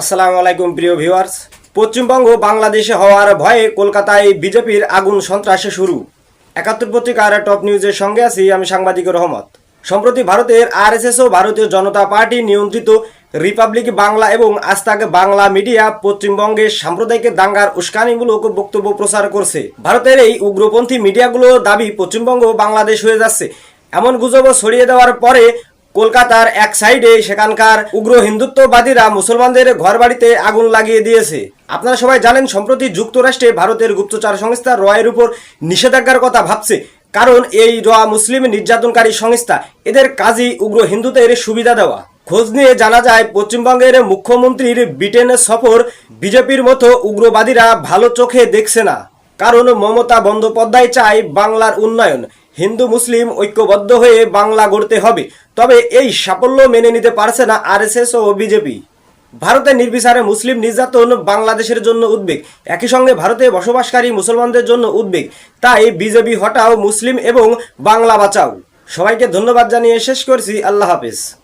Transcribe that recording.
আসসালামু আলাইকুম, প্রিয় ভিউয়ার্স। পশ্চিমবঙ্গ বাংলাদেশে হওয়ার ভয়ে কলকাতায় বিজেপির আগুন সন্ত্রাসে শুরু। একাত্তর পত্রিকার টপ নিউজের সঙ্গে আছি আমি সাংবাদিক রহমত। সম্প্রতি ভারতের আরএসএস ও ভারতীয় জনতা পার্টি নিয়ন্ত্রিত রিপাবলিক বাংলা এবং আস্তাক বাংলা মিডিয়া পশ্চিমবঙ্গে সাম্প্রদায়িক দাঙ্গার উস্কানিমূলক বক্তব্য প্রচার করছে। ভারতের এই উগ্রপন্থী মিডিয়াগুলো দাবি পশ্চিমবঙ্গ বাংলাদেশ হয়ে যাচ্ছে। এমন গুজব ছড়িয়ে দেওয়ার পরে কলকাতার এক সাইডে সেখানকার উগ্র হিন্দুত্ববাদীরা মুসলমানদের ঘর বাড়িতে আগুন লাগিয়ে দিয়েছে। আপনারা সবাই জানেন, সম্প্রতি যুক্তরাষ্ট্রে ভারতের গুপ্তচর সংস্থা রয়ের উপর নিষেধাজ্ঞার কথা ভাবছে। কারণ এই র মুসলিম নির্যাতনকারী সংস্থা, এদের কাজই উগ্র হিন্দুদের সুবিধা দেওয়া। খোঁজ নিয়ে জানা যায়, পশ্চিমবঙ্গের মুখ্যমন্ত্রীর ব্রিটেন সফর বিজেপির মতো উগ্রবাদীরা ভালো চোখে দেখছে না। কারণ মমতা বন্দ্যোপাধ্যায় চায় বাংলার উন্নয়ন। হিন্দু মুসলিম ঐক্যবদ্ধ হয়ে বাংলা গড়তে হবে। তবে এই সাফল্য মেনে নিতে পারছে না আরএসএস ও বিজেপি। ভারতে নির্বিচারে মুসলিম নির্যাতন বাংলাদেশের জন্য উদ্বেগ। একই সঙ্গে ভারতে বসবাসকারী মুসলমানদের জন্য উদ্বেগ। তাই বিজেপি হটাও মুসলিম এবং বাংলা বাঁচাও। সবাইকে ধন্যবাদ জানিয়ে শেষ করছি। আল্লাহ হাফেজ।